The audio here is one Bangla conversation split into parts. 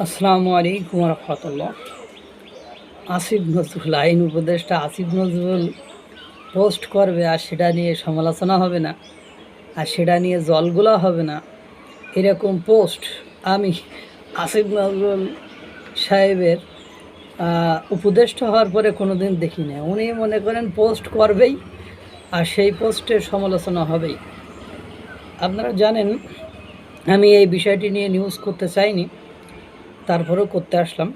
আসসালামু আলাইকুম রহমতুল্লাহ। আসিফ নজরুল আইন উপদেষ্টা আসিফ নজরুল পোস্ট করবে আর সেটা নিয়ে সমালোচনা হবে না, আর সেটা নিয়ে জলগুলা হবে না। এরকম পোস্ট আমি আসিফ নজরুল সাহেবের উপদেষ্টা হওয়ার পরে কোনো দিন দেখি না উনি মনে করেন পোস্ট করবেই আর সেই পোস্টের সমালোচনা হবেই। আপনারা জানেন, আমি এই বিষয়টি নিয়ে নিউজ করতে চাইনি। তারপরেও করতে আসলাম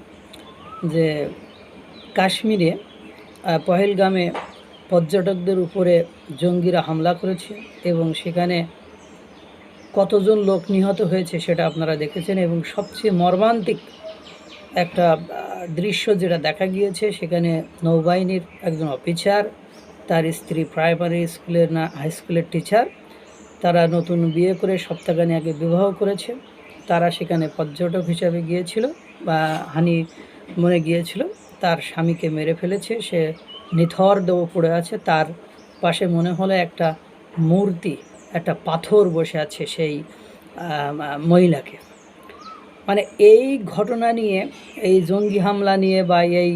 যে কাশ্মীরে পহেলগামে পর্যটকদের উপরে জঙ্গিরা হামলা করেছে এবং সেখানে কতজন লোক নিহত হয়েছে সেটা আপনারা দেখেছেন এবং সবচেয়ে মর্মান্তিক একটা দৃশ্য যেটা দেখা গিয়েছে সেখানে নৌবাহিনীর একজন অফিসার, তার স্ত্রী প্রাইমারি স্কুলের না, হাই স্কুলের টিচার, তারা নতুন বিয়ে করে সপ্তাহখানি আগে বিবাহ করেছে। তারা সেখানে পর্যটক হিসাবে গিয়েছিল বা হানি মনে গিয়েছিল। তার স্বামীকে মেরে ফেলেছে, সে নিথর দেহ পড়ে আছে। তার পাশে মনে হলো একটা মূর্তি, একটা পাথর বসে আছে সেই মহিলাকে। মানে এই ঘটনা নিয়ে, এই জঙ্গি হামলা নিয়ে বা এই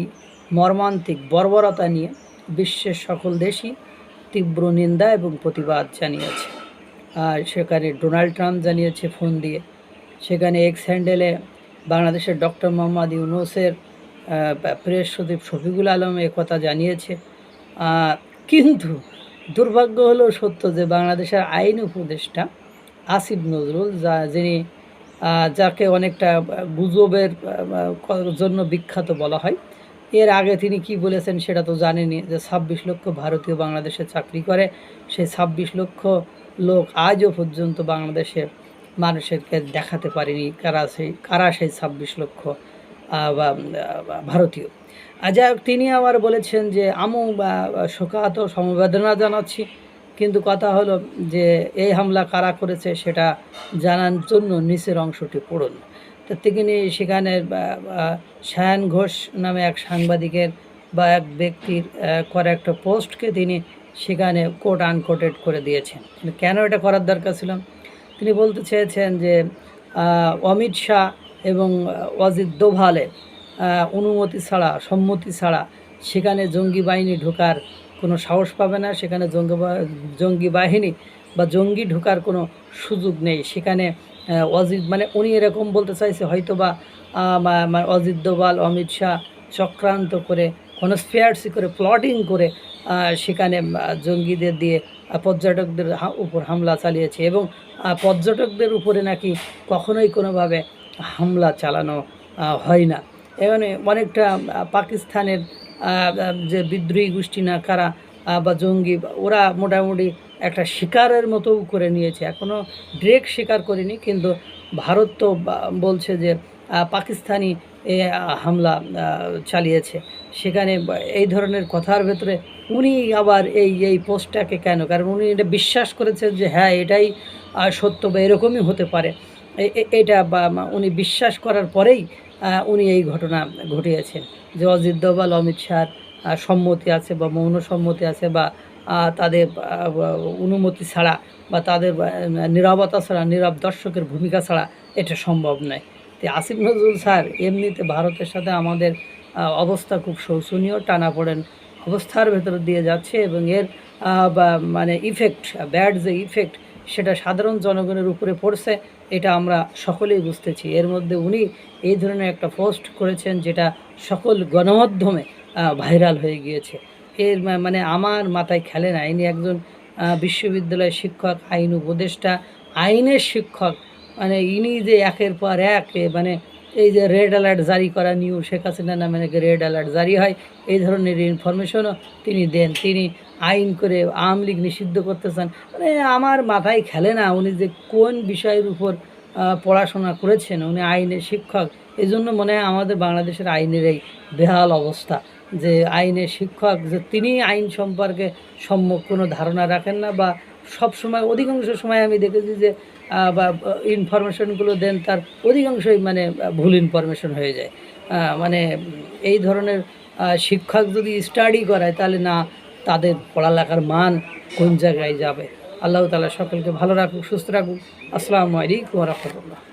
মর্মান্তিক বর্বরতা নিয়ে বিশ্বের সকল দেশই তীব্র নিন্দা এবং প্রতিবাদ জানিয়েছে। আর সেখানে ডোনাল্ড ট্রাম্প জানিয়েছে ফোন দিয়ে সেখানে এক্স হ্যান্ডেলে বাংলাদেশের ডক্টর মোহাম্মদ ইউনুসের প্রেস সচিব শফিকুল আলম কথা জানিয়েছে। কিন্তু দুর্ভাগ্য হলেও সত্য যে বাংলাদেশের আইন উপদেষ্টা আসিফ নজরুল, যা, যিনি যাকে অনেকটা গুজবের জন্য বিখ্যাত বলা হয়, এর আগে তিনি কি বলেছেন সেটা তো জানেনি যে ছাব্বিশ লক্ষ ভারতীয় বাংলাদেশে চাকরি করে, সেই ছাব্বিশ লক্ষ লোক আজও পর্যন্ত বাংলাদেশের মানুষেরকে দেখাতে পারেনি কারা সেই কারা সেই ছাব্বিশ লক্ষ ভারতীয়। হোক, তিনি আবার বলেছেন যে আমু শোকাহত সমবেদনা জানাচ্ছি। কিন্তু কথা হলো যে এই হামলা কারা করেছে সেটা জানার জন্য নিচের অংশটি পড়ুন। তো তিনি সেখানে বা, ঘোষ নামে এক সাংবাদিকের বা এক ব্যক্তির করা একটা পোস্টকে তিনি সেখানে কোট আনকোটেড করে দিয়েছেন। কেন এটা করার দরকার ছিল? তিনি বলতে চেয়েছেন যে অমিত শাহ এবং অজিত দোভালে অনুমতি ছাড়া, সম্মতি ছাড়া সেখানে জঙ্গি বাহিনী ঢোকার কোনো সাহস পাবে না। সেখানে জঙ্গি জঙ্গি বাহিনী বা জঙ্গি ঢোকার কোনো সুযোগ নেই। সেখানে অজিত মানে উনি এরকম বলতে চাইছে, হয়তো বা অজিত দোভাল, অমিত শাহ চক্রান্ত করে কনস্পিয়ার্সি করে, প্লটিং করে সেখানে জঙ্গিদের দিয়ে পর্যটকদের উপর হামলা চালিয়েছে এবং পর্যটকদের উপরে নাকি কখনোই কোনোভাবে হামলা চালানো হয় না। এখানে অনেকটা পাকিস্তানের যে বিদ্রোহী গোষ্ঠী না কারা বা জঙ্গি, ওরা মোটামুটি একটা শিকারের মতো করে নিয়েছে। এখনও ড্রেক শিকার করেনি, কিন্তু ভারত তো বলছে যে পাকিস্তানি হামলা চালিয়েছে। সেখানে এই ধরনের কথার ভেতরে উনি আবার এই এই পোস্টটাকে কেন? কারণ উনি এটা বিশ্বাস করেছেন যে হ্যাঁ এটাই সত্য বা এরকমই হতে পারে। এটা বা উনি বিশ্বাস করার পরেই উনি এই ঘটনা ঘটিয়েছেন। যে অজিত দোভাল, অমিত শাহর সম্মতি আছে বা মৌন সম্মতি আছে বা তাদের অনুমতি ছাড়া বা তাদের নীরবতা ছাড়া নীরব দর্শকের ভূমিকা ছাড়া এটা সম্ভব নয়। আসিফ নজরুল স্যার, এমনিতে ভারতের সাথে আমাদের অবস্থা খুব শোচনীয় টানাপোড়েন অবস্থার ভেতর দিয়ে যাচ্ছে এবং এর মানে ইফেক্ট ব্যাড যে ইফেক্ট সেটা সাধারণ জনগণের উপরে পড়ছে, এটা আমরা সকলেই বুঝতেছি। এর মধ্যে উনি এই ধরনের একটা পোস্ট করেছেন যেটা সকল গণমাধ্যমে ভাইরাল হয়ে গিয়েছে। এর মানে আমার মাথায় খেলে না, ইনি একজন বিশ্ববিদ্যালয়ের শিক্ষক, আইন উপদেষ্টা, আইনের শিক্ষক মানে ইনি যে একের পর এক মানে এই যে রেড অ্যালার্ট জারি করা নিউ শেখ হাসিনা নামে নাকি রেড অ্যালার্ট জারি হয়, এই ধরনের ইনফরমেশনও তিনি দেন। তিনি আইন করে আওয়ামী লীগ নিষিদ্ধ করতে চান মানে আমার মাথায় খেলে না উনি যে কোন বিষয়ের উপর পড়াশোনা করেছেন, উনি আইনের শিক্ষক এই জন্য মনে হয় আমাদের বাংলাদেশের আইনের এই বেহাল অবস্থা। যে আইনের শিক্ষক যে তিনি আইন সম্পর্কে সম্যক কোনো ধারণা রাখেন না বা সব সময়, অধিকাংশ সময় আমি দেখেছি যে বা ইনফরমেশনগুলো দেন তার অধিকাংশই মানে ভুল ইনফরমেশন হয়ে যায়। মানে এই ধরনের শিক্ষক যদি স্টাডি করায়, তাহলে না, তাদের পড়ালেখার মান কোন জায়গায় যাবে? আল্লাহ তালা সকলকে ভালো রাখুক, সুস্থ রাখুক। আসসালামু আলাইকুম রহমতুল্লাহ।